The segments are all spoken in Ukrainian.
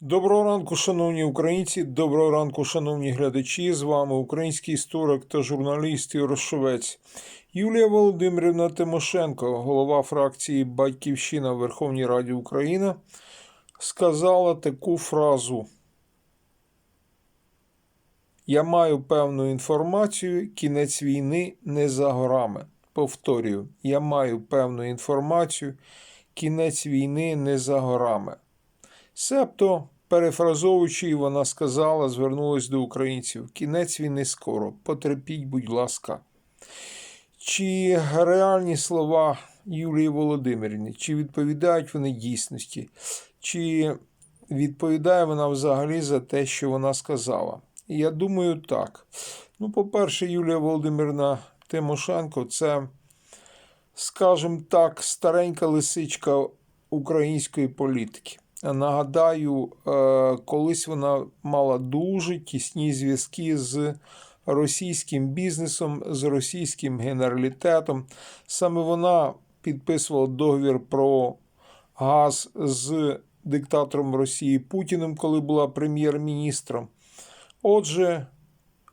Доброго ранку, шановні українці, доброго ранку, шановні глядачі. З вами український історик та журналіст Ігор Юлія Володимирівна Тимошенко, голова фракції Батьківщина в Верховній Раді України, сказала таку фразу. Я маю певну інформацію, кінець війни не за горами. Повторюю, я маю певну інформацію, кінець війни не за горами. Себто, перефразовуючи, вона сказала, звернулась до українців: кінець війни скоро, потерпіть, будь ласка. Чи реальні слова Юлії Володимирівни, чи відповідають вони дійсності, чи відповідає вона взагалі за те, що вона сказала? Я думаю, так. Ну, по-перше, Юлія Володимирівна Тимошенко це, скажімо так, старенька лисичка української політики. Нагадаю, е, колись вона мала дуже тісні зв'язки з російським бізнесом, з російським генералітетом. Саме вона підписувала договір про газ з диктатором Росії Путіним, коли була прем'єр-міністром. Отже,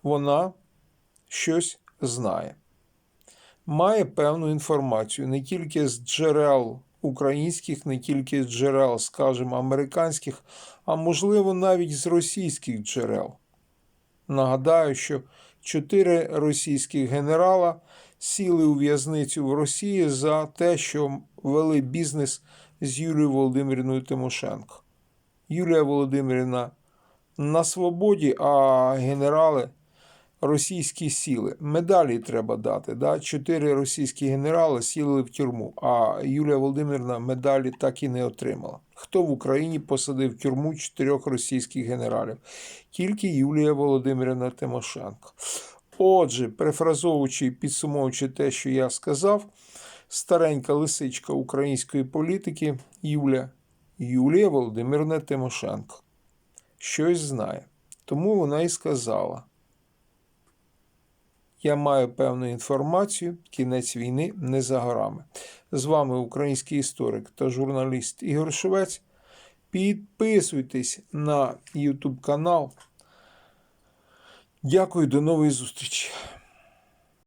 вона щось знає. Має певну інформацію не тільки з джерел українських, не тільки джерел, скажімо, американських, а можливо навіть з російських джерел. Нагадаю, що чотири російських генерала сіли у в'язницю в Росії за те, що вели бізнес з Юлією Володимирівною Тимошенко. Юлія Володимирівна на свободі, а генерали російські сіли. Медалі треба дати. Да? Чотири російські генерали сіли в тюрму, а Юлія Володимирівна медалі так і не отримала. Хто в Україні посадив в тюрму чотирьох російських генералів? Тільки Юлія Володимирівна Тимошенко. Отже, перефразовуючи і підсумовуючи те, що я сказав, старенька лисичка української політики Юля Юлія Володимирівна Тимошенко щось знає. Тому вона і сказала. Я маю певну інформацію, кінець війни не за горами. З вами український історик та журналіст Ігор Шовець. Підписуйтесь на YouTube канал. Дякую, до нової зустрічі.